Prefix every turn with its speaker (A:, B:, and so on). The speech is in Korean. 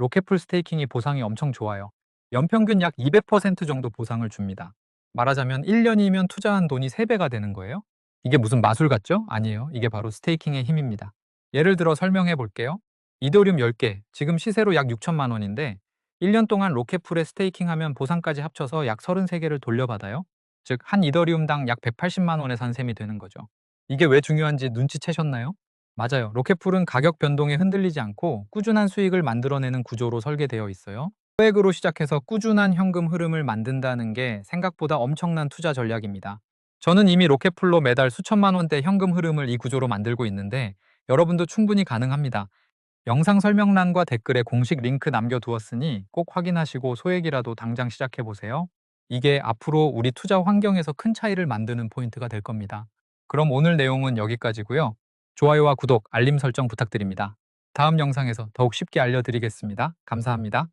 A: 로켓풀 스테이킹이 보상이 엄청 좋아요. 연평균 약 200% 정도 보상을 줍니다. 말하자면 1년이면 투자한 돈이 3배가 되는 거예요. 이게 무슨 마술 같죠? 아니에요. 이게 바로 스테이킹의 힘입니다. 예를 들어 설명해 볼게요. 이더리움 10개, 지금 시세로 약 6천만 원인데 1년 동안 로켓풀에 스테이킹하면 보상까지 합쳐서 약 33개를 돌려받아요. 즉, 한 이더리움당 약 180만 원에 산 셈이 되는 거죠. 이게 왜 중요한지 눈치채셨나요? 맞아요. 로켓풀은 가격 변동에 흔들리지 않고 꾸준한 수익을 만들어내는 구조로 설계되어 있어요. 소액으로 시작해서 꾸준한 현금 흐름을 만든다는 게 생각보다 엄청난 투자 전략입니다. 저는 이미 로켓풀로 매달 수천만 원대 현금 흐름을 이 구조로 만들고 있는데 여러분도 충분히 가능합니다. 영상 설명란과 댓글에 공식 링크 남겨두었으니 꼭 확인하시고 소액이라도 당장 시작해보세요. 이게 앞으로 우리 투자 환경에서 큰 차이를 만드는 포인트가 될 겁니다. 그럼 오늘 내용은 여기까지고요. 좋아요와 구독, 알림 설정 부탁드립니다. 다음 영상에서 더욱 쉽게 알려드리겠습니다. 감사합니다.